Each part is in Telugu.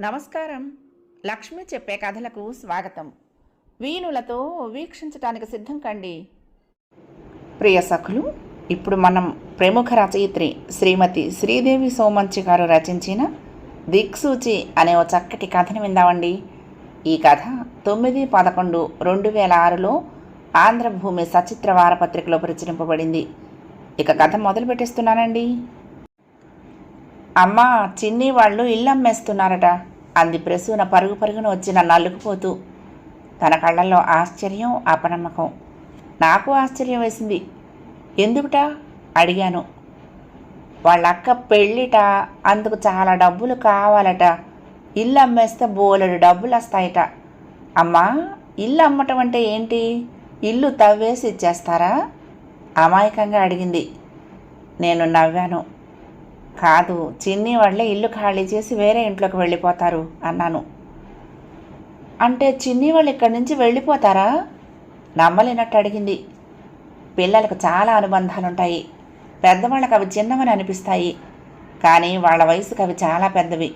నమస్కారం. లక్ష్మి చెప్పే కథలకు స్వాగతం. వీణులతో వీక్షించటానికి సిద్ధం కండి. ప్రియ సఖులు ఇప్పుడు మనం ప్రముఖ రచయిత్రి శ్రీమతి శ్రీదేవి సోమంచి గారు రచించిన దిక్సూచి అనే ఓ చక్కటి కథను విందామండి. ఈ కథ తొమ్మిది పదకొండు రెండు వేల ఆరులో ఆంధ్రభూమి సచిత్ర వారపత్రికలో ప్రచురింపబడింది. ఇక కథ మొదలు పెట్టేస్తున్నానండి అమ్మా చిన్ని వాళ్ళు ఇల్లు అమ్మేస్తున్నారట అంది ప్రసూన పరుగు పరుగున వచ్చిన నలుగుపోతూ తన కళ్ళల్లో ఆశ్చర్యం అపనమ్మకం. నాకు ఆశ్చర్యం వేసింది. ఎందుకుట? అడిగాను. వాళ్ళ అక్క పెళ్ళిట అందుకు చాలా డబ్బులు కావాలట. ఇల్లు అమ్మేస్తే బోలెడు డబ్బులు వస్తాయట అమ్మా ఇల్లు అమ్మటం అంటే ఏంటి? ఇల్లు తవ్వేసి ఇచ్చేస్తారా? అమాయకంగా అడిగింది. నేను నవ్వాను. కాదు చిన్ని వాళ్ళే ఇల్లు ఖాళీ చేసి వేరే ఇంట్లోకి వెళ్ళిపోతారు అన్నాను. అంటే చిన్ని వాళ్ళు ఇక్కడి నుంచి వెళ్ళిపోతారా? నమ్మలేనట్టు అడిగింది. పిల్లలకు చాలా అనుబంధాలుంటాయి. పెద్దవాళ్ళకి అవి చిన్నవని అనిపిస్తాయి. కానీ వాళ్ళ వయసుకు అవి చాలా పెద్దవి.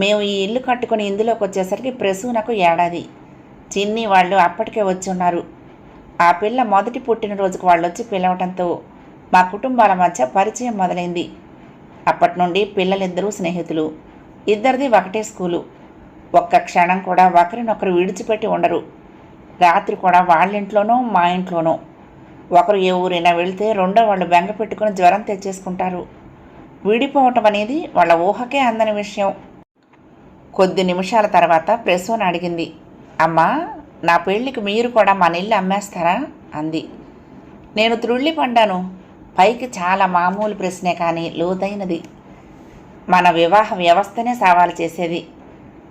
మేము ఈ ఇల్లు కట్టుకుని ఇందులోకి వచ్చేసరికి ప్రసూనకు ఏడాది. చిన్ని వాళ్ళు అప్పటికే వచ్చి ఉన్నారు. ఆ పిల్ల మొదటి పుట్టినరోజుకు వాళ్ళు వచ్చి పిలవటంతో మా కుటుంబాల మధ్య పరిచయం మొదలైంది. అప్పటి నుండి పిల్లలిద్దరూ స్నేహితులు. ఇద్దరిది ఒకటే స్కూలు. ఒక్క క్షణం కూడా ఒకరినొకరు విడిచిపెట్టి ఉండరు. రాత్రి కూడా వాళ్ళింట్లోనో మా ఇంట్లోనో. ఒకరు ఏ ఊరైనా వెళితే రెండో వాళ్ళు బెంగ పెట్టుకుని జ్వరం తెచ్చేసుకుంటారు. విడిపోవటం అనేది వాళ్ళ ఊహకే అందని విషయం. కొద్ది నిమిషాల తర్వాత ప్రసూన అడిగింది. అమ్మా నా పెళ్ళికి మీరు కూడా మన ఇల్లు అమ్మేస్తారా? అంది. నేను త్రుళ్ళి పడ్డాను పైకి చాలా మామూలు ప్రశ్నే కానీ లోతైనది. మన వివాహ వ్యవస్థనే సవాలు చేసేది.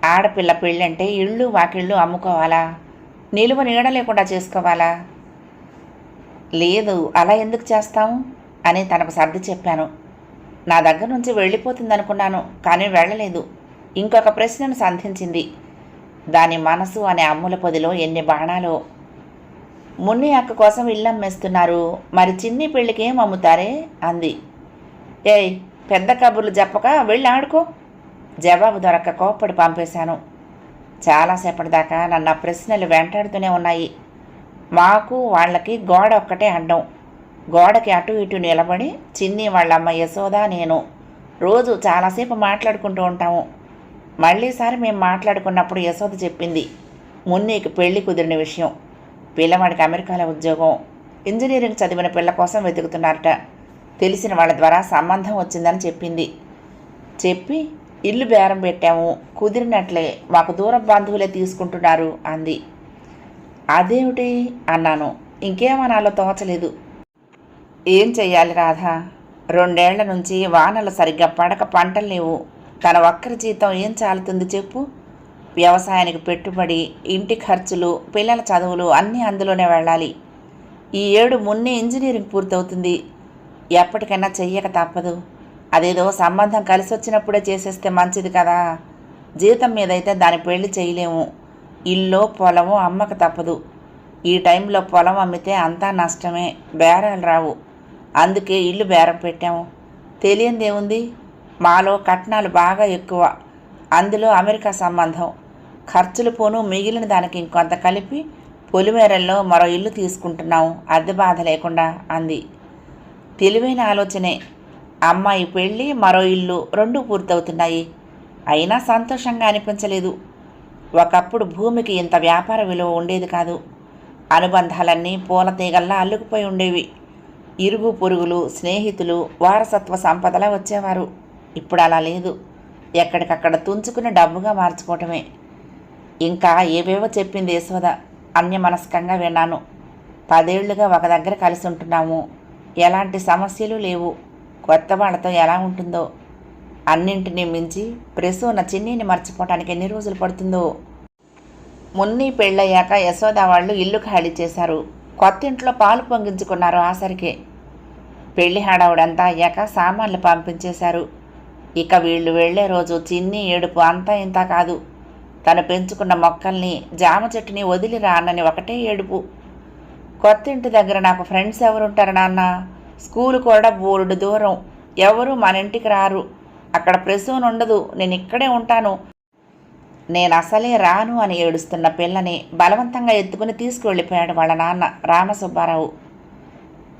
ఆడపిల్ల పెళ్ళంటే ఇళ్ళు వాకిళ్ళు అమ్ముకోవాలా? నిలువ నీడ లేకుండా చేసుకోవాలా? లేదు అలా ఎందుకు చేస్తాం? అని తనకు సర్ది చెప్పాను. నా దగ్గర నుంచి వెళ్ళిపోతుందనుకున్నాను కానీ వెళ్ళలేదు. ఇంకొక ప్రశ్నను సంధించింది. దాని మనసు అనే అమ్ముల పొదిలో ఎన్ని బాణాలో మున్ని అక్క కోసం ఇల్లు అమ్మేస్తున్నారు. మరి చిన్ని పెళ్ళికి ఏం అమ్ముతారే? అంది. ఏయ్ పెద్ద కబుర్లు చెప్పక వెళ్ళి ఆడుకో. జవాబు దొరక్క కోప్పడి పంపేశాను. చాలాసేపటి దాకా నన్ను ప్రశ్నలు వెంటాడుతూనే ఉన్నాయి. మాకు వాళ్ళకి గోడ ఒక్కటే అడ్డం. గోడకి అటు ఇటు నిలబడి చిన్ని వాళ్ళమ్మ యశోద నేను. రోజు చాలాసేపు మాట్లాడుకుంటూ ఉంటాము. మళ్ళీసారి మేము మాట్లాడుకున్నప్పుడు యశోద చెప్పింది. మున్నీకి పెళ్ళి కుదిరిన విషయం. పిల్లవాడికి అమెరికాలో ఉద్యోగం ఇంజనీరింగ్ చదివిన పిల్ల కోసం వెతుకుతున్నారట. తెలిసిన వాళ్ళ ద్వారా సంబంధం వచ్చిందని చెప్పింది. చెప్పి ఇల్లు బేరం పెట్టాము కుదిరినట్లే మాకు దూర బంధువులే తీసుకుంటున్నారు అంది. అదేమిటి? అన్నాను. ఇంకేమనాలో తోచలేదు. ఏం చెయ్యాలి రాధా? రెండేళ్ళ నుంచి వానలు సరిగ్గా పడక పంటలు లేవు. తన ఒక్కరి జీతం ఏం చాలుతుంది చెప్పు. వ్యవసాయానికి పెట్టుబడి ఇంటి ఖర్చులు పిల్లల చదువులు అన్నీ అందులోనే వెళ్ళాలి. ఈ ఏడు మున్నే ఇంజనీరింగ్ పూర్తవుతుంది. ఎప్పటికైనా చెయ్యక తప్పదు. అదేదో సంబంధం కలిసి వచ్చినప్పుడే చేసేస్తే మంచిది కదా. జీతం మీదైతే దాని పెళ్ళి చేయలేము. ఇల్లు పొలము అమ్మక తప్పదు. ఈ టైంలో పొలం అమ్మితే అంతా నష్టమే. బేరాలు రావు. అందుకే ఇల్లు బేరం పెట్టాము. తెలియందేముంది? మాలో కట్నాలు బాగా ఎక్కువ. అందులో అమెరికా సంబంధం. ఖర్చులు పోను మిగిలిన దానికి ఇంకొంత కలిపి పొలిమేరల్లో మరో ఇల్లు తీసుకుంటున్నాం. అద్దె బాధ లేకుండా అంది. తెలివైన ఆలోచనే. అమ్మాయి పెళ్ళి మరో ఇల్లు రెండు పూర్తవుతున్నాయి. అయినా సంతోషంగా అనిపించలేదు. ఒకప్పుడు భూమికి ఇంత వ్యాపార విలువ ఉండేది కాదు. అనుబంధాలన్నీ పూల తీగల్లా అల్లుకుపోయి ఉండేవి. ఇరుగు పొరుగులు స్నేహితులు వారసత్వ సంపదలా వచ్చేవారు. ఇప్పుడు అలా లేదు. ఎక్కడికక్కడ తుంచుకుని డబ్బుగా మార్చుకోవటమే. ఇంకా ఏవేవో చెప్పింది యశోద అన్యమనస్కంగా విన్నాను. పదేళ్ళుగా ఒక దగ్గర కలిసి ఉంటున్నాము. ఎలాంటి సమస్యలు లేవు. కొత్త వాళ్ళతో ఎలా ఉంటుందో. అన్నింటినీ మించి ప్రసూన చిన్నీని మర్చిపోవటానికి ఎన్ని రోజులు పడుతుందో. మున్ని పెళ్ళయ్యాక యశోద వాళ్ళు ఇల్లు ఖాళీ చేశారు. కొత్త ఇంట్లో పాలు పొంగించుకున్నారు ఆసరికే. పెళ్ళి హడావుడంతా అయ్యాక సామాన్లు పంపించేశారు. ఇక వీళ్ళు వెళ్ళే రోజు చిన్ని ఏడుపు అంతా ఇంత కాదు. తను పెంచుకున్న మొక్కల్ని జామ చెట్టుని వదిలి రానని ఒకటే ఏడుపు. కొత్త ఇంటి దగ్గర నాకు ఫ్రెండ్స్ ఎవరుంటారు నాన్న? స్కూల్ కూడా బోర్డు దూరం. ఎవరు మన ఇంటికి రారు. అక్కడ ప్రసూన్ ఉండదు. నేను ఇక్కడే ఉంటాను. నేను అసలే రాను అని ఏడుస్తున్న పిల్లని బలవంతంగా ఎత్తుకుని తీసుకువెళ్ళిపోయాడు వాళ్ళ నాన్న రామసుబ్బారావు.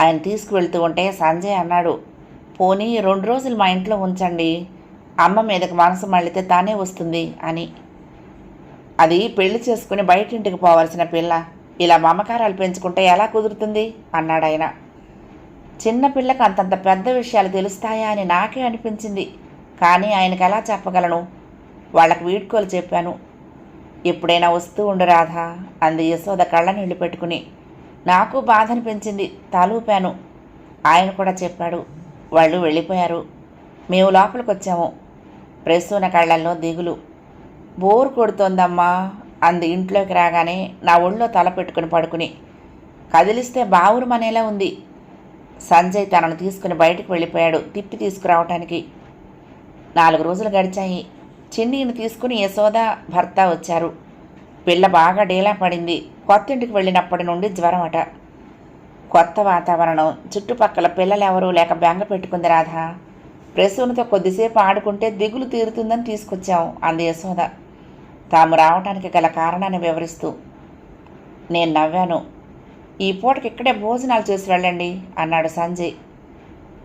ఆయన తీసుకువెళ్తూ ఉంటే సంజయ్ అన్నాడు పోనీ రెండు రోజులు మా ఇంట్లో ఉంచండి. అమ్మ మీదకి మనసు మళ్ళితే తానే వస్తుంది అని. అది పెళ్ళి చేసుకుని బయటింటికి పోవాల్సిన పిల్ల. ఇలా మమకారాలు పెంచుకుంటే ఎలా కుదురుతుంది? అన్నాడాయన చిన్నపిల్లకు చిన్న పిల్లకు అంతంత పెద్ద విషయాలు తెలుస్తాయా అని నాకే అనిపించింది. కానీ ఆయనకు ఎలా చెప్పగలను? వాళ్ళకి వీడ్కోలు చెప్పాను. ఎప్పుడైనా వస్తూ ఉండు రాధా అంది యశోద కళ్ళ నీళ్ళు పెట్టుకుని. నాకు బాధ అనిపించింది తలూపాను. ఆయన కూడా చెప్పాడు. వాళ్ళు వెళ్ళిపోయారు. మేము లోపలికి వచ్చాము ప్రసూన కళ్ళల్లో దిగులు. బోర్ కొడుతోందమ్మా అంది ఇంట్లోకి రాగానే నా ఒళ్ళో తల పెట్టుకుని పడుకుని. కదిలిస్తే బావురుమనేలా ఉంది. సంజయ్ తనను తీసుకుని బయటకు వెళ్ళిపోయాడు తిప్పి తీసుకురావటానికి. నాలుగు రోజులు గడిచాయి. చిన్నీని తీసుకుని యశోద భర్త వచ్చారు. పిల్ల బాగా డీలా పడింది. కొత్తింటికి వెళ్ళినప్పటి నుండి జ్వరం అట కొత్త వాతావరణం. చుట్టుపక్కల పిల్లలెవరూ లేక బెంగ పెట్టుకుంది రాధా. ప్రసూనితో కొద్దిసేపు ఆడుకుంటే దిగులు తీరుతుందని తీసుకొచ్చాం అంది యశోద. తాము రావటానికి గల కారణాన్ని వివరిస్తూ నేను నవ్వాను. ఈ పూటకి ఇక్కడే భోజనాలు చేసి వెళ్ళండి అన్నాడు సంజయ్.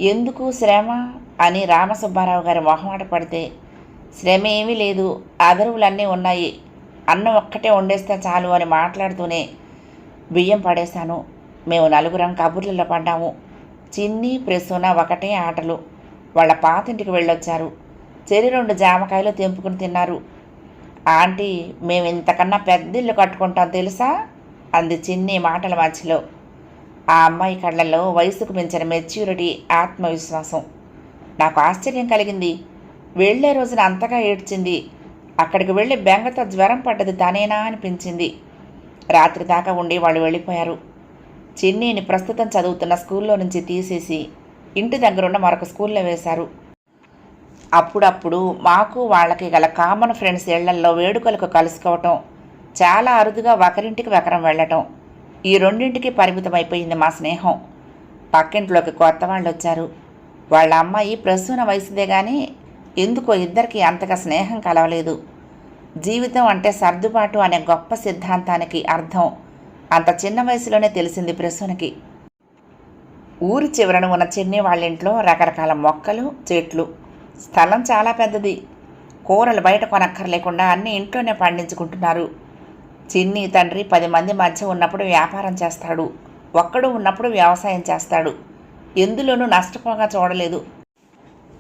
ఎందుకు శ్రమ? అని రామసుబ్బారావు గారి మొహమాట పడితే శ్రమ ఏమీ లేదు అదరువులన్నీ ఉన్నాయి. అన్నం ఒక్కటే వండేస్తే చాలు అని మాట్లాడుతూనే బియ్యం పడేశాను. మేము నలుగురం కబుర్లలో పడ్డాము. చిన్ని ప్రసూన ఒకటే ఆటలు. వాళ్ళ పాతింటికి వెళ్ళొచ్చారు. చెరి రెండు జామకాయలు తెంపుకుని తిన్నారు. ఆంటీ మేము ఇంతకన్నా పెద్ద ఇల్లు కట్టుకుంటాం తెలుసా? అంది చిన్ని మాటల మధ్యలో. ఆ అమ్మాయి కళ్ళల్లో వయసుకు మించిన మెచ్యూరిటీ ఆత్మవిశ్వాసం. నాకు ఆశ్చర్యం కలిగింది. వెళ్ళే రోజున అంతగా ఏడ్చింది. అక్కడికి వెళ్ళి బెంగతో జ్వరం పడ్డది తనేనా? అనిపించింది. రాత్రి దాకా ఉండి వాళ్ళు వెళ్ళిపోయారు. చిన్నీని ప్రస్తుతం చదువుతున్న స్కూల్లో నుంచి తీసేసి ఇంటి దగ్గరున్న మరొక స్కూల్లో వేశారు. అప్పుడప్పుడు మాకు వాళ్ళకి గల కామన్ ఫ్రెండ్స్ ఇళ్ళల్లో వేడుకలకు కలుసుకోవటం చాలా అరుదుగా ఒకరింటికి ఒకరం వెళ్ళటం ఈ రెండింటికి పరిమితమైపోయింది మా స్నేహం. పక్కింట్లోకి కొత్త వాళ్ళు వచ్చారు వాళ్ళ అమ్మాయి ప్రసూన వయసుదే కానీ ఎందుకో ఇద్దరికి అంతగా స్నేహం కలవలేదు. జీవితం అంటే సర్దుబాటు అనే గొప్ప సిద్ధాంతానికి అర్థం. అంత చిన్న వయసులోనే తెలిసింది ప్రసూనకి. ఊరి చివరన ఉన్న చిన్ని వాళ్ళ ఇంట్లో రకరకాల మొక్కలు చెట్లు. స్థలం చాలా పెద్దది. కూరలు బయట కొనక్కర్లేకుండా అన్ని ఇంట్లోనే పండించుకుంటున్నారు. చిన్ని తండ్రి పది మంది మధ్య ఉన్నప్పుడు వ్యాపారం చేస్తాడు. ఒక్కడు ఉన్నప్పుడు వ్యవసాయం చేస్తాడు. ఎందులోనూ నష్టపోగా చూడలేదు.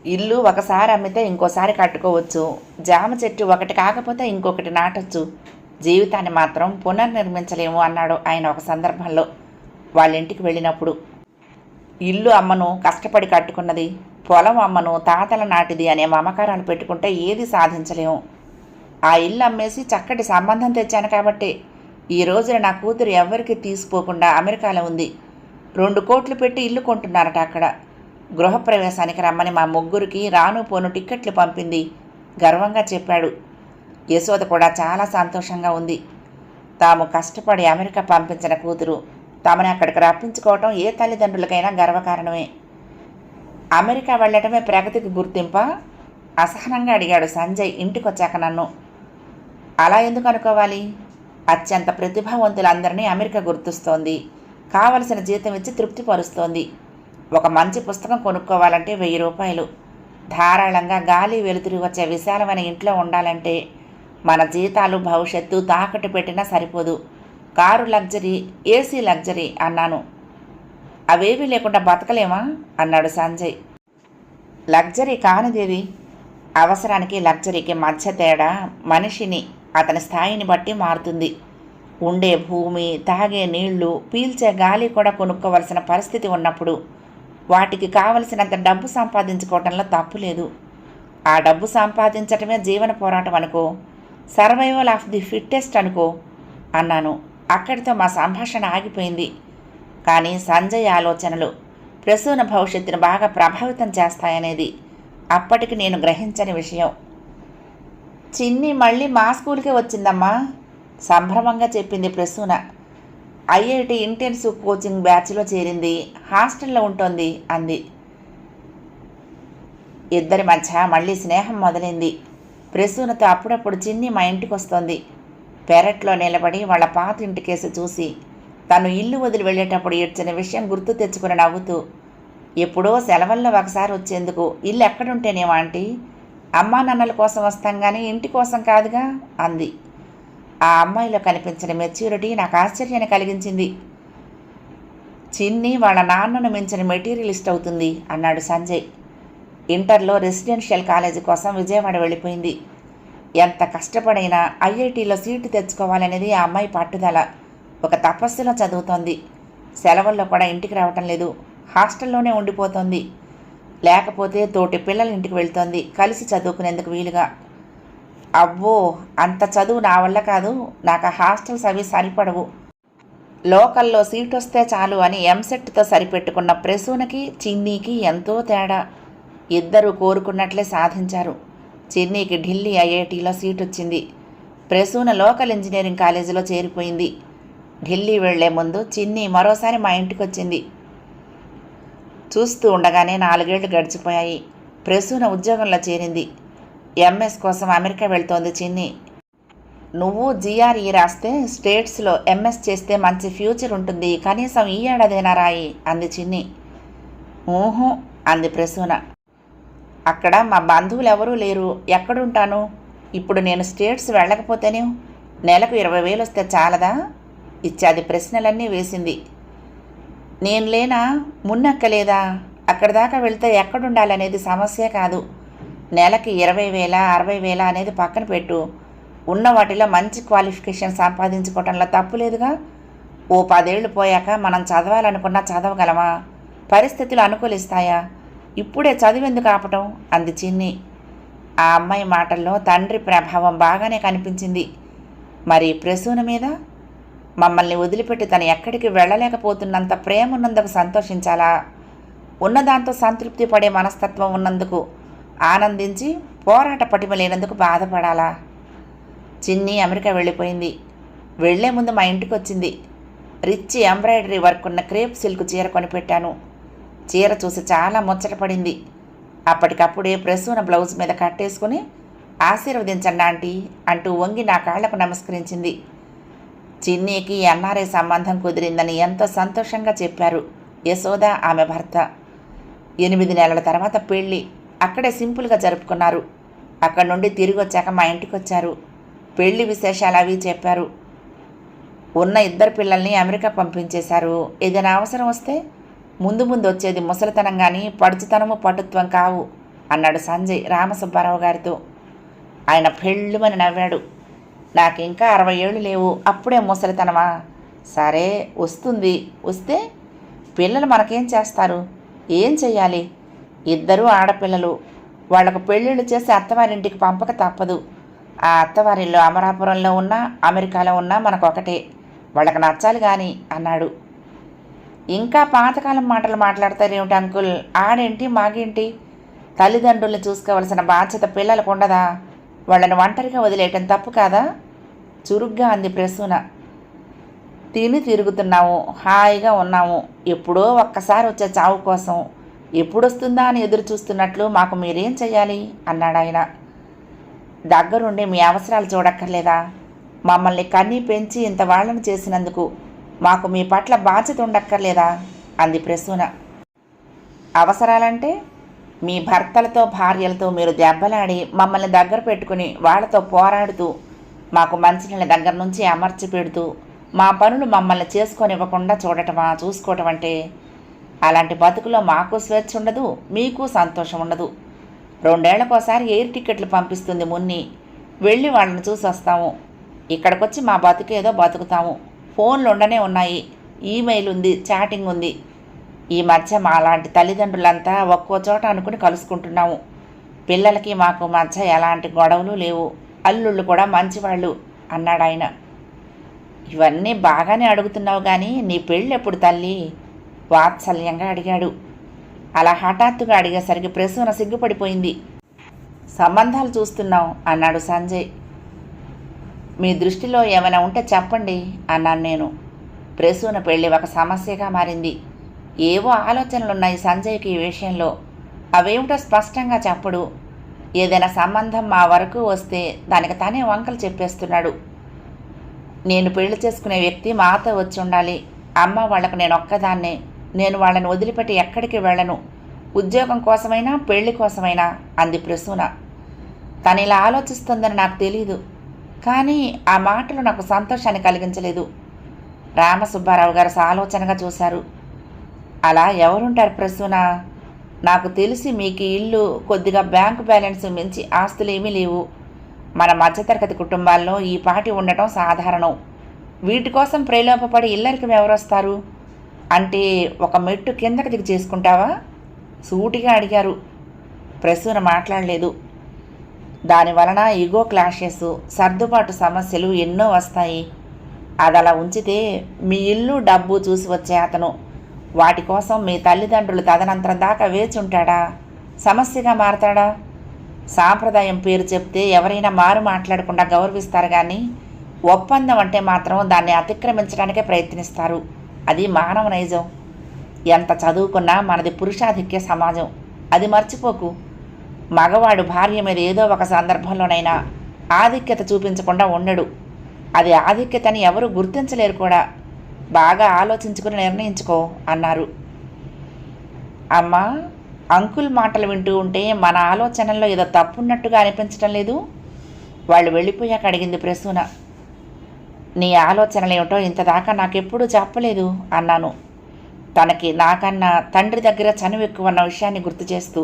ఇల్లు ఒకసారి అమ్మితే ఇంకోసారి కట్టుకోవచ్చు. జామ చెట్టు ఒకటి కాకపోతే ఇంకొకటి నాటొచ్చు. జీవితాన్ని మాత్రం పునర్నిర్మించలేము అన్నాడు ఆయన ఒక సందర్భంలో. వాళ్ళ ఇంటికి వెళ్ళినప్పుడు ఇల్లు అమ్మను కష్టపడి కట్టుకున్నది పొలం అమ్మను తాతల నాటిది అనే మమకారాలు పెట్టుకుంటే ఏది సాధించలేము. ఆ ఇల్లు అమ్మేసి చక్కటి సంబంధం తెచ్చాను కాబట్టి ఈ రోజున నా కూతురు ఎవ్వరికి తీసిపోకుండా అమెరికాలో ఉంది. రెండు కోట్లు పెట్టి ఇల్లు కొంటున్నారట అక్కడ. గృహప్రవేశానికి రమ్మని మా ముగ్గురికి రాను పోను టిక్కెట్లు పంపింది. గర్వంగా చెప్పాడు. యశోద కూడా చాలా సంతోషంగా ఉంది. తాము కష్టపడి అమెరికా పంపించిన కూతురు తమని అక్కడికి రప్పించుకోవటం ఏ తల్లిదండ్రులకైనా గర్వకారణమే. అమెరికా వెళ్ళటమే ప్రగతికి గుర్తింప? అసహనంగా అడిగాడు సంజయ్ ఇంటికొచ్చాక నన్ను. అలా ఎందుకు అనుకోవాలి? అత్యంత ప్రతిభావంతులందరినీ అమెరికా గుర్తుస్తోంది. కావలసిన జీతం ఇచ్చి తృప్తిపరుస్తోంది. ఒక మంచి పుస్తకం కొనుక్కోవాలంటే వెయ్యి రూపాయలు. ధారాళంగా గాలి వెలుతురు వచ్చే విశాలమైన ఇంట్లో ఉండాలంటే మన జీతాలు భవిష్యత్తు తాకట్టు పెట్టినా సరిపోదు. కారు లగ్జరీ ఏసీ లగ్జరీ అన్నాను. అవేవీ లేకుండా బతకలేమా? అన్నాడు సంజయ్. లగ్జరీ కానిదేవి అవసరానికి లగ్జరీకి మధ్య తేడా మనిషిని అతని స్థాయిని బట్టి మారుతుంది. ఉండే భూమి తాగే నీళ్ళు పీల్చే గాలి కూడా కొనుక్కోవలసిన పరిస్థితి ఉన్నప్పుడు వాటికి కావలసినంత డబ్బు సంపాదించుకోవటంలో తప్పు లేదు. ఆ డబ్బు సంపాదించటమే జీవన పోరాటం అనుకో సర్వైవల్ ఆఫ్ ది ఫిట్టెస్ట్ అనుకో అన్నాను. అక్కడితో మా సంభాషణ ఆగిపోయింది. కానీ సంజయ్ ఆలోచనలు ప్రసూన భవిష్యత్తును బాగా ప్రభావితం చేస్తాయనేది అప్పటికి నేను గ్రహించని విషయం. చిన్ని మళ్ళీ మా స్కూల్కే వచ్చిందమ్మా సంభ్రమంగా చెప్పింది ప్రసూన. ఐఐటి ఇంటెన్సివ్ కోచింగ్ బ్యాచ్లో చేరింది హాస్టల్లో ఉంటుంది అంది. ఇద్దరి మధ్య మళ్ళీ స్నేహం మొదలైంది. ప్రసూనతో అప్పుడప్పుడు చిన్ని మా ఇంటికి వస్తోంది పెరట్లో నిలబడి వాళ్ళ పాత ఇంటికేసి చూసి తను ఇల్లు వదిలి వెళ్ళేటప్పుడు ఏడ్చిన విషయం గుర్తు తెచ్చుకుని నవ్వుతూ ఎప్పుడో సెలవుల్లో ఒకసారి వచ్చేందుకు ఇల్లు ఎక్కడుంటేనేమో ఆంటీ? అమ్మా నాన్నల కోసం వస్తాం కానీ ఇంటి కోసం కాదుగా? అంది. ఆ అమ్మాయిలో కనిపించిన మెచ్యూరిటీ నాకు ఆశ్చర్యాన్ని కలిగించింది. చిన్ని వాళ్ళ నాన్నను మించిన మెటీరియలిస్ట్ అవుతుంది అన్నాడు సంజయ్. ఇంటర్లో రెసిడెన్షియల్ కాలేజీ కోసం విజయవాడ వెళ్ళిపోయింది. ఎంత కష్టపడైనా ఐఐటీలో సీటు తెచ్చుకోవాలనేది ఆ అమ్మాయి పట్టుదల. ఒక తపస్సులో చదువుతోంది. సెలవుల్లో కూడా ఇంటికి రావటం లేదు. హాస్టల్లోనే ఉండిపోతోంది. లేకపోతే తోటి పిల్లల ఇంటికి వెళ్తోంది. కలిసి చదువుకునేందుకు వీలుగా. అవ్వో అంత చదువు నా వల్ల కాదు. నాకు ఆ హాస్టల్స్ అవి సరిపడవు. లోకల్లో సీట్ వస్తే చాలు అని ఎంసెట్తో సరిపెట్టుకున్న ప్రసూనకి చిన్నీకి ఎంతో తేడా. ఇద్దరు కోరుకున్నట్లే సాధించారు. చిన్నీకి ఢిల్లీ ఐఐటీలో సీట్ వచ్చింది ప్రసూన లోకల్ ఇంజనీరింగ్ కాలేజీలో చేరిపోయింది. ఢిల్లీ వెళ్ళే ముందు చిన్ని మరోసారి మా ఇంటికి వచ్చింది చూస్తూ ఉండగానే నాలుగేళ్ళు గడిచిపోయాయి. ప్రసూన ఉద్యోగంలో చేరింది. ఎంఎస్ కోసం అమెరికా వెళ్తోంది చిన్ని. నువ్వు జిఆర్ఈ రాస్తే స్టేట్స్లో ఎంఎస్ చేస్తే మంచి ఫ్యూచర్ ఉంటుంది. కనీసం ఈ ఏడాదైనా రాయి అంది చిన్ని. ఊహు అంది ప్రసూన. అక్కడ మా బంధువులు ఎవరూ లేరు. ఎక్కడుంటాను? ఇప్పుడు నేను స్టేట్స్ వెళ్ళకపోతేనే నెలకు ఇరవై వేలు వస్తే చాలదా? ఇత్యాది ప్రశ్నలన్నీ వేసింది. నేను లేనా? మున్నక్కలేదా? అక్కడి దాకా వెళ్తే ఎక్కడుండాలనేది సమస్య కాదు. నెలకి ఇరవై వేల అరవై వేల అనేది పక్కన పెట్టు. ఉన్న వాటిలో మంచి క్వాలిఫికేషన్ సంపాదించుకోవటంలో తప్పు లేదుగా? ఓ పదేళ్ళు పోయాక మనం చదవాలనుకున్నా చదవగలమా? పరిస్థితులు అనుకూలిస్తాయా? ఇప్పుడే చదివెందుకు ఆపటం? అంది చిన్ని. ఆ అమ్మాయి మాటల్లో తండ్రి ప్రభావం బాగానే కనిపించింది. మరి ప్రసూన మీద? మమ్మల్ని వదిలిపెట్టి తను ఎక్కడికి వెళ్ళలేకపోతున్నంత ప్రేమ ఉన్నందుకు సంతోషించాలా? ఉన్నదాంతో సంతృప్తి పడే మనస్తత్వం ఉన్నందుకు ఆనందించి పోరాట పటిమ లేనందుకు బాధపడాలా? చిన్ని అమెరికా వెళ్ళిపోయింది. వెళ్ళే ముందు మా ఇంటికి వచ్చింది రిచ్ ఎంబ్రాయిడరీ వర్క్ ఉన్న క్రేప్ సిల్క్ చీర కొనిపెట్టాను. చీర చూసి చాలా ముచ్చటపడింది అప్పటికప్పుడే ప్రసూన బ్లౌజ్ మీద కట్టేసుకుని ఆశీర్వదించండి ఆంటీ అంటూ వంగి నా కాళ్ళకు నమస్కరించింది. చిన్నీకి ఎన్ఆర్ఐ సంబంధం కుదిరిందని ఎంతో సంతోషంగా చెప్పారు యశోద ఆమె భర్త. ఎనిమిది నెలల తర్వాత పెళ్ళి అక్కడే సింపుల్గా జరుపుకున్నారు. అక్కడి నుండి తిరిగి వచ్చాక మా ఇంటికి వచ్చారు పెళ్ళి విశేషాలు అవి చెప్పారు. ఉన్న ఇద్దరు పిల్లల్ని అమెరికా పంపించేశారు. ఏదైనా అవసరం వస్తే ముందు ముందు వచ్చేది ముసలితనం కానీ పడుచుతనము పటుత్వం కావు అన్నాడు సంజయ్ రామసుబ్బారావు గారితో. ఆయన పెళ్ళుమని నవ్వాడు. నాకు ఇంకా అరవై ఏళ్ళు లేవు అప్పుడే ముసలితనమా? సరే వస్తుంది. వస్తే పిల్లలు మనకేం చేస్తారు? ఏం చెయ్యాలి? ఇద్దరూ ఆడపిల్లలు. వాళ్ళకు పెళ్ళిళ్ళు చేసి అత్తవారింటికి పంపక తప్పదు. ఆ అత్తవారిల్లు అమరాపురంలో ఉన్నా అమెరికాలో ఉన్నా మనకొకటే. వాళ్ళకి నచ్చాలి కానీ అన్నాడు. ఇంకా పాతకాలం మాటలు మాట్లాడతారేమిటి అంకుల్? ఆడేంటి మాగేంటి? తల్లిదండ్రుల్ని చూసుకోవలసిన బాధ్యత పిల్లలకు ఉండదా? వాళ్ళని ఒంటరిగా వదిలేయటం తప్పు కాదా? చురుగ్గా అంది ప్రసూన. తిని తిరుగుతున్నాము హాయిగా ఉన్నాము ఎప్పుడో ఒక్కసారి వచ్చే చావు కోసం ఎప్పుడొస్తుందా అని ఎదురు చూస్తున్నట్లు మాకు మీరేం చెయ్యాలి? అన్నాడు ఆయన. దగ్గరుండి మీ అవసరాలు చూడక్కర్లేదా? మమ్మల్ని కన్నీ పెంచి ఇంత వాళ్ళని చేసినందుకు మాకు మీ పట్ల బాధ్యత ఉండక్కర్లేదా? అంది ప్రసూన. అవసరాలంటే మీ భర్తలతో భార్యలతో మీరు దెబ్బలాడి మమ్మల్ని దగ్గర పెట్టుకుని వాళ్ళతో పోరాడుతూ మాకు మంచినీళ్ళ దగ్గర నుంచి అమర్చి పెడుతూ మా పనులు మమ్మల్ని చేసుకొనివ్వకుండా చూడటమా చూసుకోవటం అంటే? అలాంటి బతుకులో మాకు స్వేచ్ఛ ఉండదు మీకు సంతోషం ఉండదు. రెండేళ్ళకోసారి ఎయిర్ టికెట్లు పంపిస్తుంది మున్ని. వెళ్ళి వాళ్ళని చూసి వస్తాము ఇక్కడికొచ్చి మా బతుకేదో బతుకుతాము. ఫోన్లు ఉండనే ఉన్నాయి. ఈమెయిల్ ఉంది చాటింగ్ ఉంది ఈ మధ్య మా లాంటి తల్లిదండ్రులంతా ఒక్కో చోట అనుకుని కలుసుకుంటున్నాము. పిల్లలకి మాకు మధ్య ఎలాంటి గొడవలు లేవు. అల్లుళ్ళు కూడా మంచివాళ్ళు అన్నాడు ఆయన ఇవన్నీ బాగానే అడుగుతున్నావు కానీ నీ పెళ్ళి ఎప్పుడు తల్లి? వాత్సల్యంగా అడిగాడు. అలా హఠాత్తుగా అడిగేసరికి ప్రసూన సిగ్గుపడిపోయింది. సంబంధాలు చూస్తున్నాం అన్నాడు సంజయ్. మీ దృష్టిలో ఏమైనా ఉంటే చెప్పండి అన్నాను నేను. ప్రసూన పెళ్ళి ఒక సమస్యగా మారింది. ఏవో ఆలోచనలున్నాయి సంజయ్కి ఈ విషయంలో. అవేమిటో స్పష్టంగా చెప్పడు. ఏదైనా సంబంధం మా వరకు వస్తే దానికి తానే వంకలు చెప్పేస్తున్నాడు. నేను పెళ్ళి చేసుకునే వ్యక్తి మాతో వచ్చి ఉండాలి. అమ్మ వాళ్ళకు నేను ఒక్కదాన్నే. నేను వాళ్ళని వదిలిపెట్టి ఎక్కడికి వెళ్ళను. ఉద్యోగం కోసమైనా పెళ్ళి కోసమైనా అంది ప్రసూన. తను ఇలా ఆలోచిస్తుందని నాకు తెలియదు కానీ ఆ మాటలు నాకు సంతోషాన్ని కలిగించలేదు. రామసుబ్బారావు గారు ఆలోచనగా చూశారు. అలా ఎవరుంటారు ప్రసూన? నాకు తెలిసి మీకు ఇల్లు కొద్దిగా బ్యాంకు బ్యాలెన్స్ మించి ఆస్తులు ఏమీ లేవు. మన మధ్యతరగతి కుటుంబాల్లో ఈ పాటి ఉండటం సాధారణం. వీటి కోసం ప్రేలోపపడి ఇల్లరికి ఎవరొస్తారు? అంటే ఒక మెట్టు కిందకి దిగి చేసుకుంటావా? సూటిగా అడిగారు. ప్రసూన మాట్లాడలేదు. దాని వలన ఈగో క్లాషెస్ సర్దుబాటు సమస్యలు ఎన్నో వస్తాయి. అది అలా ఉంచితే మీ ఇల్లు డబ్బు చూసి వచ్చే అతను. వాటి కోసం మీ తల్లిదండ్రులు తదనంతరం దాకా వేచి ఉంటాడా సమస్యగా మారతాడా? సాంప్రదాయం పేరు చెప్తే ఎవరైనా మారు మాట్లాడకుండా గౌరవిస్తారు కానీ ఒప్పందం అంటే మాత్రం దాన్ని అతిక్రమించడానికే ప్రయత్నిస్తారు. అది మానవ నైజం. ఎంత చదువుకున్నా మనది పురుషాధిక్య సమాజం. అది మర్చిపోకు. మగవాడు భార్య మీద ఏదో ఒక సందర్భంలోనైనా ఆధిక్యత చూపించకుండా ఉండడు. అది ఆధిక్యతని ఎవరు గుర్తించలేరు కూడా. బాగా ఆలోచించుకుని నిర్ణయించుకో అన్నారు. అమ్మా అంకుల్ మాటలు వింటూ ఉంటే మన ఆలోచనల్లో ఏదో తప్పున్నట్టుగా అనిపించటం లేదు? వాళ్ళు వెళ్ళిపోయాక అడిగింది ప్రసూన. నీ ఆలోచనలు ఏమిటో ఇంతదాకా నాకెప్పుడూ చెప్పలేదు అన్నాను. తనకి నాకన్నా తండ్రి దగ్గర చనువు ఎక్కువ అన్న విషయాన్ని గుర్తు చేస్తూ.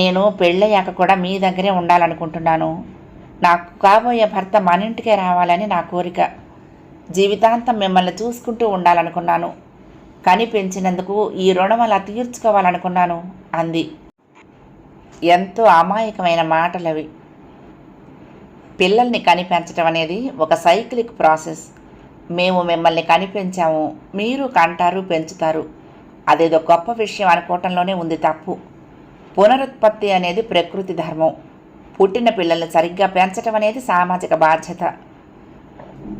నేను పెళ్ళయ్యాక కూడా మీ దగ్గరే ఉండాలనుకుంటున్నాను. నాకు కాబోయే భర్త మన ఇంటికే రావాలని నా కోరిక. జీవితాంతం మిమ్మల్ని చూసుకుంటూ ఉండాలనుకున్నాను. కని పెంచినందుకు ఈ రుణం అలా తీర్చుకోవాలనుకున్నాను అంది. ఎంతో అమాయకమైన మాటలవి. పిల్లల్ని కనిపెంచడం అనేది ఒక సైక్లిక్ ప్రాసెస్. మేము మిమ్మల్ని కనిపెంచాము మీరు కంటారు పెంచుతారు. అదేదో గొప్ప విషయం అనుకోవటంలోనే ఉంది తప్పు. పునరుత్పత్తి అనేది ప్రకృతి ధర్మం. పుట్టిన పిల్లల్ని సరిగ్గా పెంచటం అనేది సామాజిక బాధ్యత.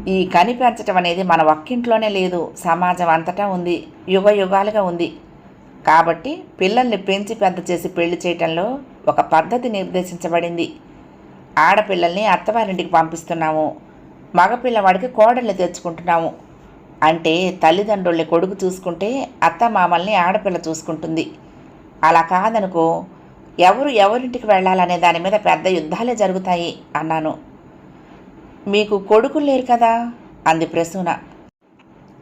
ఈ కని పెంచటం అనేది మన ఒక్కింట్లోనే లేదు. సమాజం అంతటా ఉంది. యుగ యుగాలుగా ఉంది. కాబట్టి పిల్లల్ని పెంచి పెద్ద చేసి పెళ్ళి చేయటంలో ఒక పద్ధతి నిర్దేశించబడింది. ఆడపిల్లల్ని అత్తవారింటికి పంపిస్తున్నాము. మగపిల్లవాడికి కోడల్ని తెచ్చుకుంటున్నాము. అంటే తల్లిదండ్రుల్ని కొడుకు చూసుకుంటే అత్త మామల్ని ఆడపిల్ల చూసుకుంటుంది. అలా కాదనుకో ఎవరు ఎవరింటికి వెళ్ళాలనే దాని మీద పెద్ద యుద్ధాలే జరుగుతాయి అన్నాను. మీకు కొడుకులు లేరు కదా? అంది ప్రసూన.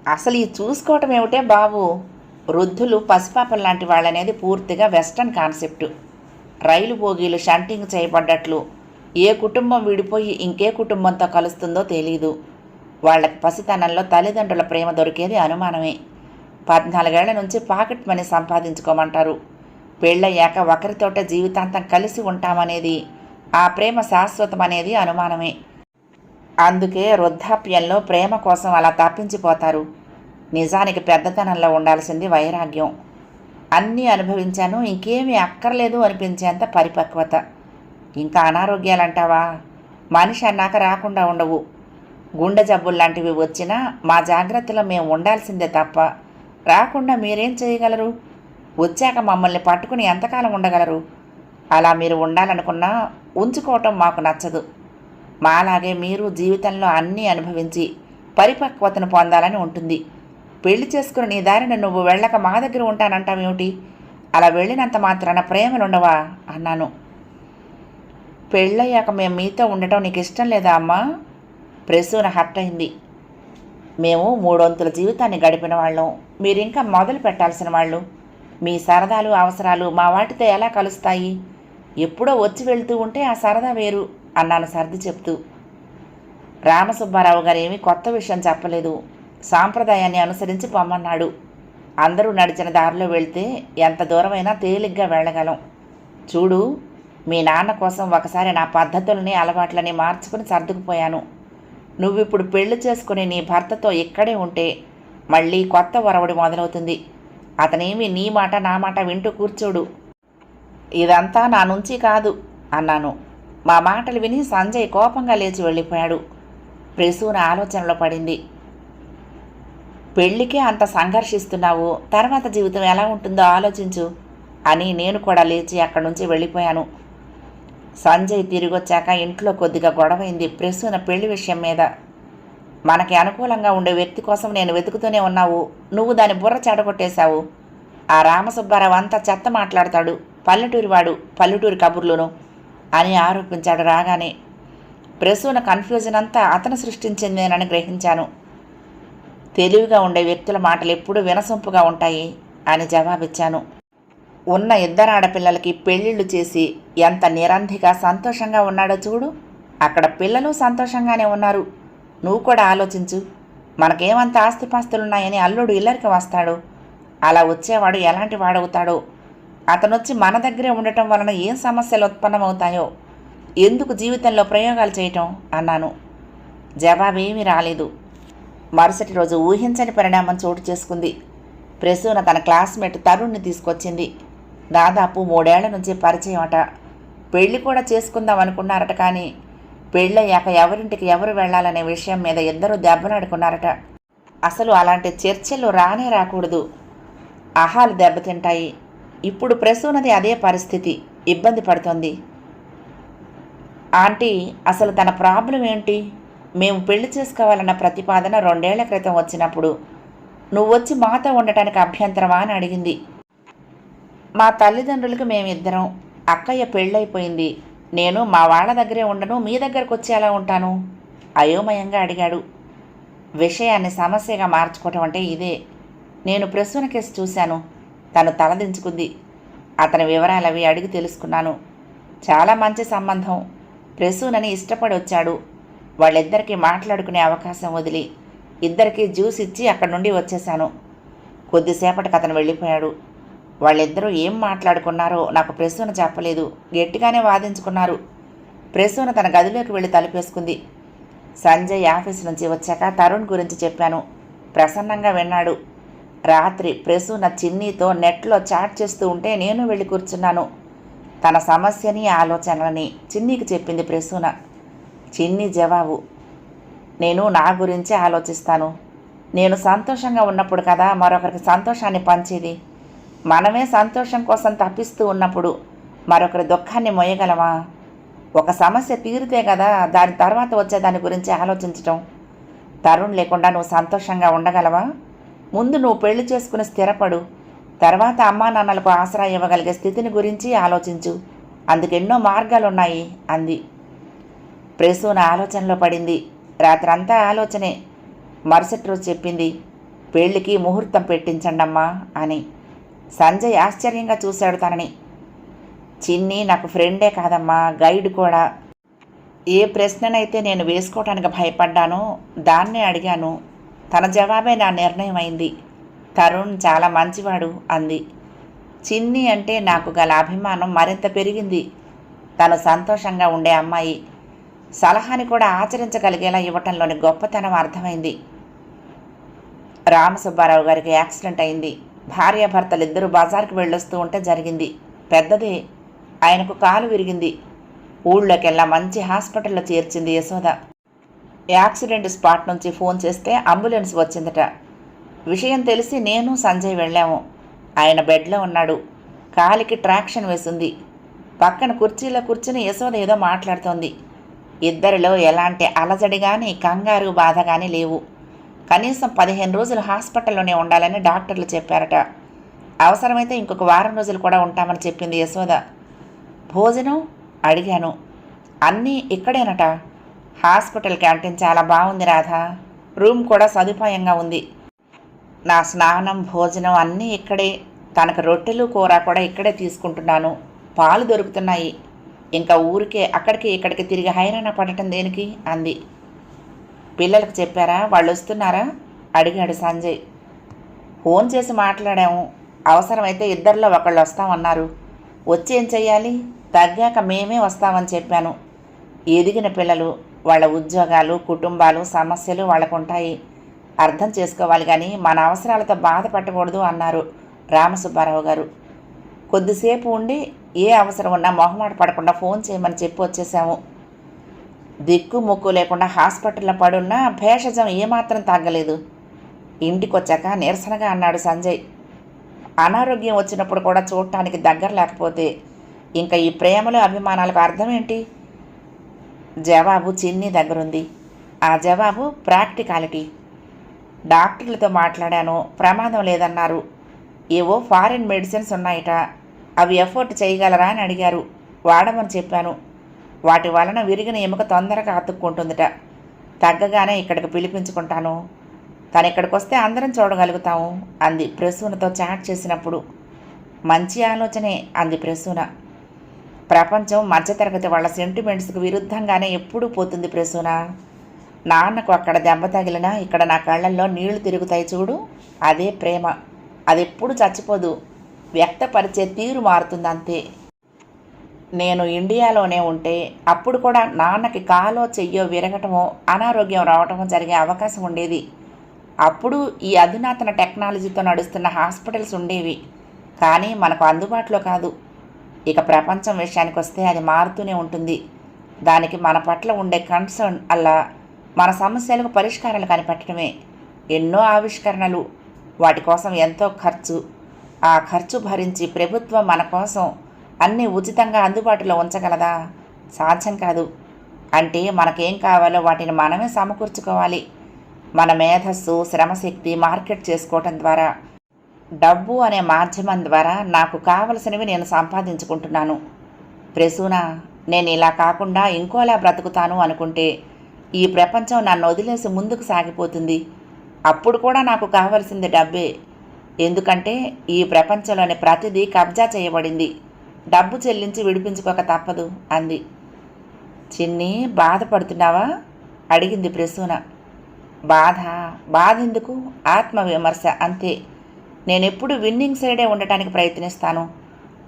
అసలు ఈ చూసుకోవటం ఏమిటే బాబు? వృద్ధులు పసిపాపలు లాంటి వాళ్ళనేది పూర్తిగా వెస్టర్న్ కాన్సెప్ట్. రైలు బోగీలు షంటింగ్ చేయబడ్డట్లు. ఏ కుటుంబం విడిపోయి ఇంకే కుటుంబంతో కలుస్తుందో తెలీదు. వాళ్ళకి పసితనంలో తల్లిదండ్రుల ప్రేమ దొరికేది అనుమానమే. పద్నాలుగేళ్ళ నుంచి పాకెట్ మనీ సంపాదించుకోమంటారు. పెళ్ళయ్యాక ఒకరితోట జీవితాంతం కలిసి ఉంటామనేది ఆ ప్రేమ శాశ్వతం అనేది అనుమానమే. అందుకే వృద్ధాప్యంలో ప్రేమ కోసం అలా తప్పించిపోతారు. నిజానికి పెద్దతనంలో ఉండాల్సింది వైరాగ్యం. అన్నీ అనుభవించాను ఇంకేమీ అక్కర్లేదు అనిపించేంత పరిపక్వత. ఇంకా అనారోగ్యాలంటావా? మనిషి అన్నాక రాకుండా ఉండవు. గుండె జబ్బులు లాంటివి వచ్చినా మా జాగ్రత్తలో మేము ఉండాల్సిందే తప్ప రాకుండా మీరేం చేయగలరు? వచ్చాక మమ్మల్ని పట్టుకుని ఎంతకాలం ఉండగలరు? అలా మీరు ఉండాలనుకున్నా ఉంచుకోవటం మాకు నచ్చదు. మాలాగే మీరు జీవితంలో అన్నీ అనుభవించి పరిపక్వతను పొందాలని ఉంటుంది. పెళ్ళి చేసుకుని నీ దారిన నువ్వు వెళ్ళక మా దగ్గర ఉంటానంటావేమిటి? అలా వెళ్ళినంత మాత్రాన ప్రేమలుండవా? అన్నాను. పెళ్ళయ్యాక మేము మీతో ఉండటం నీకు ఇష్టం లేదా అమ్మా? ప్రసూన హర్ట్ అయింది మేము మూడొంతుల జీవితాన్ని గడిపిన వాళ్ళం. మీరు ఇంకా మొదలు పెట్టాల్సిన వాళ్ళు. మీ సరదాలు అవసరాలు మా వాటితో ఎలా కలుస్తాయి? ఎప్పుడో వచ్చి వెళ్తూ ఉంటే ఆ సరదా వేరు అన్నాను సర్ది చెప్తూ. రామసుబ్బారావు గారు ఏమీ కొత్త విషయం చెప్పలేదు. సాంప్రదాయాన్ని అనుసరించి పొమ్మన్నాడు. అందరూ నడిచిన దారిలో వెళ్తే ఎంత దూరమైనా తేలిగ్గా వెళ్ళగలం. చూడు మీ నాన్న కోసం ఒకసారి నా పద్ధతుల్ని అలవాట్లని మార్చుకుని సర్దుకుపోయాను. నువ్విప్పుడు పెళ్ళి చేసుకుని నీ భర్తతో ఇక్కడే ఉంటే మళ్ళీ కొత్త వరవడి మొదలవుతుంది. అతనేమి నీ మాట నా మాట వింటూ కూర్చోడు. ఇదంతా నా నుంచి కాదు అన్నాను. మా మాటలు విని సంజయ్ కోపంగా లేచి వెళ్ళిపోయాడు. ప్రసూన ఆలోచనలో పడింది. పెళ్ళికే అంత సంఘర్షిస్తున్నావు తర్వాత జీవితం ఎలా ఉంటుందో ఆలోచించు అని నేను కూడా లేచి అక్కడి నుంచి వెళ్ళిపోయాను. సంజయ్ తిరిగొచ్చాక ఇంట్లో కొద్దిగా గొడవైంది ప్రసూన పెళ్ళి విషయం మీద. మనకి అనుకూలంగా ఉండే వ్యక్తి కోసం నేను వెతుకుతూనే ఉన్నావు. నువ్వు దాని బుర్ర చెడగొట్టేశావు. ఆ రామసుబ్బారావు అంతా చెత్త మాట్లాడతాడు. పల్లెటూరి వాడు పల్లెటూరి కబుర్లును అని ఆరోపించాడు రాగానే. ప్రసూన కన్ఫ్యూజన్ అంతా అతను సృష్టించిందేనని గ్రహించాను. తెలివిగా ఉండే వ్యక్తుల మాటలు ఎప్పుడూ వినసొంపుగా ఉంటాయి అని జవాబిచ్చాను. ఉన్న ఇద్దరు ఆడపిల్లలకి పెళ్ళిళ్ళు చేసి ఎంత నిరంధిగా సంతోషంగా ఉన్నాడో చూడు. అక్కడ పిల్లలు సంతోషంగానే ఉన్నారు. నువ్వు కూడా ఆలోచించు. మనకేమంత ఆస్తిపాస్తులున్నాయని అల్లుడు ఇల్లరికి వస్తాడు. అలా వచ్చేవాడు ఎలాంటి వాడవుతాడో. అతనొచ్చి మన దగ్గరే ఉండటం వలన ఏం సమస్యలు ఉత్పన్నమవుతాయో. ఎందుకు జీవితంలో ప్రయోగాలు చేయటం? అన్నాను. జవాబేమీ రాలేదు. మరుసటి రోజు ఊహించని పరిణామం చోటు చేసుకుంది. ప్రసూన తన క్లాస్మేట్ తరుణ్ని తీసుకొచ్చింది. దాదాపు మూడేళ్ళ నుంచి పరిచయం అట పెళ్ళి కూడా చేసుకుందాం అనుకున్నారట కానీ పెళ్ళయ్యాక ఎవరింటికి ఎవరు వెళ్ళాలనే విషయం మీద ఇద్దరు దెబ్బలాడుకున్నారట. అసలు అలాంటి చర్చలు రానే రాకూడదు. ఆహాలు దెబ్బతింటాయి. ఇప్పుడు ప్రసూనది అదే పరిస్థితి. ఇబ్బంది పడుతోంది. ఆంటీ అసలు తన ప్రాబ్లం ఏంటి? మేము పెళ్ళి చేసుకోవాలన్న ప్రతిపాదన రెండేళ్ళ క్రితం వచ్చినప్పుడు. నువ్వు వచ్చి మాతో ఉండటానికి అభ్యంతరమా అని అడిగింది. మా తల్లిదండ్రులకు మేమిద్దరం. అక్కయ్య పెళ్ళైపోయింది. నేను మా వాళ్ళ దగ్గరే ఉండను మీ దగ్గరకు వచ్చి ఎలా ఉంటాను? అయోమయంగా అడిగాడు. విషయాన్ని సమస్యగా మార్చుకోవటం అంటే ఇదే. నేను ప్రసూన కేసు చూశాను. తను తలదించుకుంది అతని వివరాలు అవి అడిగి తెలుసుకున్నాను. చాలా మంచి సంబంధం. ప్రసూనని ఇష్టపడి వచ్చాడు. వాళ్ళిద్దరికీ మాట్లాడుకునే అవకాశం వదిలి ఇద్దరికీ జ్యూస్ ఇచ్చి అక్కడి నుండి వచ్చేశాను. కొద్దిసేపటికి అతను వెళ్ళిపోయాడు. వాళ్ళిద్దరూ ఏం మాట్లాడుకున్నారో నాకు ప్రసూన చెప్పలేదు. గట్టిగానే వాదించుకున్నారు. ప్రసూన తన గదిలోకి వెళ్ళి తలుపేసుకుంది. సంజయ్ ఆఫీస్ నుంచి వచ్చాక తరుణ్ గురించి చెప్పాను. ప్రసన్నంగా విన్నాడు. రాత్రి ప్రసూన చిన్నీతో నెట్లో చాట్ చేస్తూ ఉంటే నేను వెళ్ళి కూర్చున్నాను. తన సమస్యని ఆలోచనలని చిన్నీకి చెప్పింది ప్రసూన. చిన్ని జవాబు నేను నా గురించి ఆలోచిస్తాను. నేను సంతోషంగా ఉన్నప్పుడు కదా మరొకరికి సంతోషాన్ని పంచేది? మనమే సంతోషం కోసం తప్పిస్తూ ఉన్నప్పుడు మరొకరి దుఃఖాన్ని మోయగలమా? ఒక సమస్య తీరితే కదా దాని తర్వాత వచ్చే దాని గురించి ఆలోచించటం. తరుణ్ లేకుండా నువ్వు సంతోషంగా ఉండగలవా? ముందు నువ్వు పెళ్ళి చేసుకుని స్థిరపడు. తర్వాత అమ్మా నాన్నలకు ఆసరా ఇవ్వగలిగే స్థితిని గురించి ఆలోచించు. అందుకెన్నో మార్గాలున్నాయి అంది. ప్రసూన ఆలోచనలో పడింది. రాత్రంతా ఆలోచనే. మరుసటి రోజు చెప్పింది పెళ్ళికి ముహూర్తం పెట్టించండమ్మా అని. సంజయ్ ఆశ్చర్యంగా చూశాడు తనని. చిన్ని నాకు ఫ్రెండే కాదమ్మా గైడ్ కూడా. ఏ ప్రశ్ననైతే నేను వేసుకోవటానికి భయపడ్డానో దాన్నే అడిగాను. తన జవాబే నా నిర్ణయం అయింది. తరుణ్ చాలా మంచివాడు అంది. చిన్ని అంటే నాకు గల అభిమానం మరింత పెరిగింది. తను సంతోషంగా ఉండే అమ్మాయి. సలహాని కూడా ఆచరించగలిగేలా ఇవ్వటంలోని గొప్పతనం అర్థమైంది. రామసుబ్బారావు గారికి యాక్సిడెంట్ అయింది. భార్యాభర్తలిద్దరూ బజార్కి వెళ్ళొస్తూ ఉంటే జరిగింది. పెద్దది ఆయనకు కాలు విరిగింది. ఊళ్ళోకెల్లా మంచి హాస్పిటల్లో చేర్చింది యశోద. యాక్సిడెంట్ స్పాట్ నుంచి ఫోన్ చేస్తే అంబులెన్స్ వచ్చిందట. విషయం తెలిసి నేను సంజయ్ వెళ్ళాము. ఆయన బెడ్లో ఉన్నాడు. కాలికి ట్రాక్షన్ వేసింది. పక్కన కుర్చీలో కూర్చుని యశోద ఏదో మాట్లాడుతోంది. ఇద్దరిలో ఎలాంటి అలజడి కానీ కంగారు బాధ కానీ లేవు. కనీసం పదిహేను రోజులు హాస్పిటల్లోనే ఉండాలని డాక్టర్లు చెప్పారట. అవసరమైతే ఇంకొక వారం రోజులు కూడా ఉంటామని చెప్పింది యశోద. భోజనం అడిగాను. అన్నీ ఇక్కడేనట. హాస్పిటల్ క్యాంటీన్ చాలా బాగుంది రాధా. రూమ్ కూడా సదుపాయంగా ఉంది. నా స్నానం భోజనం అన్నీ ఇక్కడే. తనకు రొట్టెలు కూర కూడా ఇక్కడే తీసుకుంటున్నాను. పాలు దొరుకుతున్నాయి. ఇంకా ఊరికే అక్కడికి ఇక్కడికి తిరిగి హైరాణ పడటం దేనికి? అంది. పిల్లలకు చెప్పారా? వాళ్ళు వస్తున్నారా? అడిగాడు సంజయ్. ఫోన్ చేసి మాట్లాడాము. అవసరమైతే ఇద్దరిలో ఒకళ్ళు వస్తామన్నారు. వచ్చి ఏం చెయ్యాలి? తగ్గాక మేమే వస్తామని చెప్పాను. ఎదిగిన పిల్లలు వాళ్ళ ఉద్యోగాలు కుటుంబాలు సమస్యలు వాళ్ళకు ఉంటాయి అర్థం చేసుకోవాలి కానీ మన అవసరాలతో బాధపడకూడదు అన్నారు రామసుబ్బారావు గారు. కొద్దిసేపు ఉండి ఏ అవసరం ఉన్నా మొహమాట పడకుండా ఫోన్ చేయమని చెప్పి వచ్చేసాము. దిక్కు ముక్కు లేకుండా హాస్పిటల్లో పడున్నా భేషజం ఏమాత్రం తగ్గలేదు ఇంటికి వచ్చాక అన్నాడు సంజయ్. అనారోగ్యం వచ్చినప్పుడు కూడా చూడటానికి దగ్గర లేకపోతే ఇంకా ఈ ప్రేమలు అభిమానాలకు అర్థం ఏంటి? జవాబు చిన్ని దగ్గరుంది. ఆ జవాబు ప్రాక్టికాలిటీ. డాక్టర్లతో మాట్లాడాను ప్రమాదం లేదన్నారు. ఏవో ఫారిన్ మెడిసిన్స్ ఉన్నాయట. అవి ఎఫోర్ట్ చేయగలరా అని అడిగారు. వాడమని చెప్పాను. వాటి వలన విరిగిన ఎముక తొందరగా అతుక్కుంటుందిట. తగ్గగానే ఇక్కడికి పిలిపించుకుంటాను. తను ఇక్కడికి వస్తే అందరం చూడగలుగుతాము అంది ప్రసూనతో చాట్ చేసినప్పుడు. మంచి ఆలోచనే అంది ప్రసూన. ప్రపంచం మధ్యతరగతి వాళ్ళ సెంటిమెంట్స్కి విరుద్ధంగానే ఎప్పుడూ పోతుంది ప్రసూన. నాన్నకు అక్కడ దెబ్బ తగిలినా ఇక్కడ నా కళ్ళల్లో నీళ్ళు తిరుగుతాయి చూడు అదే ప్రేమ. అది ఎప్పుడు చచ్చిపోదు. వ్యక్తపరిచే తీరు మారుతుంది అంతే నేను ఇండియాలోనే ఉంటే అప్పుడు కూడా నాన్నకి కాలో చెయ్యో విరగటమో అనారోగ్యం రావటమో జరిగే అవకాశం ఉండేది. అప్పుడు ఈ అధునాతన టెక్నాలజీతో నడుస్తున్న హాస్పిటల్స్ ఉండేవి. కానీ మనకు అందుబాటులో కాదు. ఇక ప్రపంచం విషయానికి వస్తే అది మారుతూనే ఉంటుంది. దానికి మన పట్ల ఉండే కన్సర్న్ అలా మన సమస్యలకు పరిష్కారాలు కనిపెట్టడమే. ఎన్నో ఆవిష్కరణలు. వాటి కోసం ఎంతో ఖర్చు. ఆ ఖర్చు భరించి ప్రభుత్వం మన కోసం అన్నీ ఉచితంగా అందుబాటులో ఉంచగలదా? సాధ్యం కాదు. అంటే మనకేం కావాలో వాటిని మనమే సమకూర్చుకోవాలి. మన మేధస్సు శ్రమశక్తి మార్కెట్ చేసుకోవటం ద్వారా. డబ్బు అనే మాధ్యమం ద్వారా నాకు కావలసినవి నేను సంపాదించుకుంటున్నాను. ప్రసూన నేను ఇలా కాకుండా ఇంకోలా బ్రతుకుతాను అనుకుంటే ఈ ప్రపంచం నన్ను వదిలేసి ముందుకు సాగిపోతుంది. అప్పుడు కూడా నాకు కావలసింది డబ్బే. ఎందుకంటే ఈ ప్రపంచంలోని ప్రతిదీ కబ్జా చేయబడింది. డబ్బు చెల్లించి విడిపించుకోక తప్పదు అంది. చిన్ని బాధపడుతున్నావా? అడిగింది ప్రసూన. బాధ బాధ ఎందుకు ఆత్మవిమర్శ అంతే. నేనెప్పుడు విన్నింగ్ సైడే ఉండటానికి ప్రయత్నిస్తాను.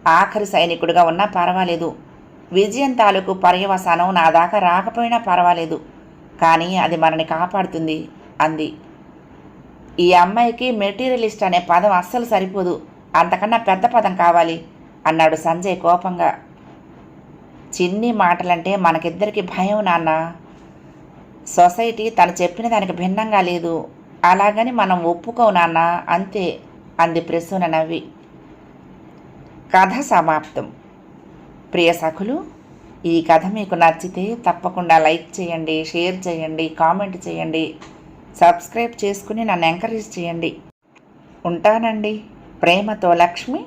ఆఖరి సైనికుడిగా ఉన్నా పర్వాలేదు. విజయం తాలూకు పర్యవసానం నా దాకా రాకపోయినా పర్వాలేదు. కానీ అది మనని కాపాడుతుంది అంది. ఈ అమ్మాయికి మెటీరియలిస్ట్ అనే పదం అస్సలు సరిపోదు. అంతకన్నా పెద్ద పదం కావాలి. అన్నాడు సంజయ్ కోపంగా. చిన్ని మాటలంటే మనకిద్దరికి భయం నాన్న. సొసైటీ తను చెప్పిన దానికి భిన్నంగా లేదు. అలాగని మనం ఒప్పుకోవు నాన్న అంతే అంది ప్రసూన నవ్వి. కథ సమాప్తం. ప్రియ సఖులు ఈ కథ మీకు నచ్చితే తప్పకుండా లైక్ చేయండి షేర్ చేయండి కామెంట్ చేయండి సబ్స్క్రైబ్ చేసుకుని నన్ను ఎంకరేజ్ చేయండి. ఉంటానండి. ప్రేమతో లక్ష్మి.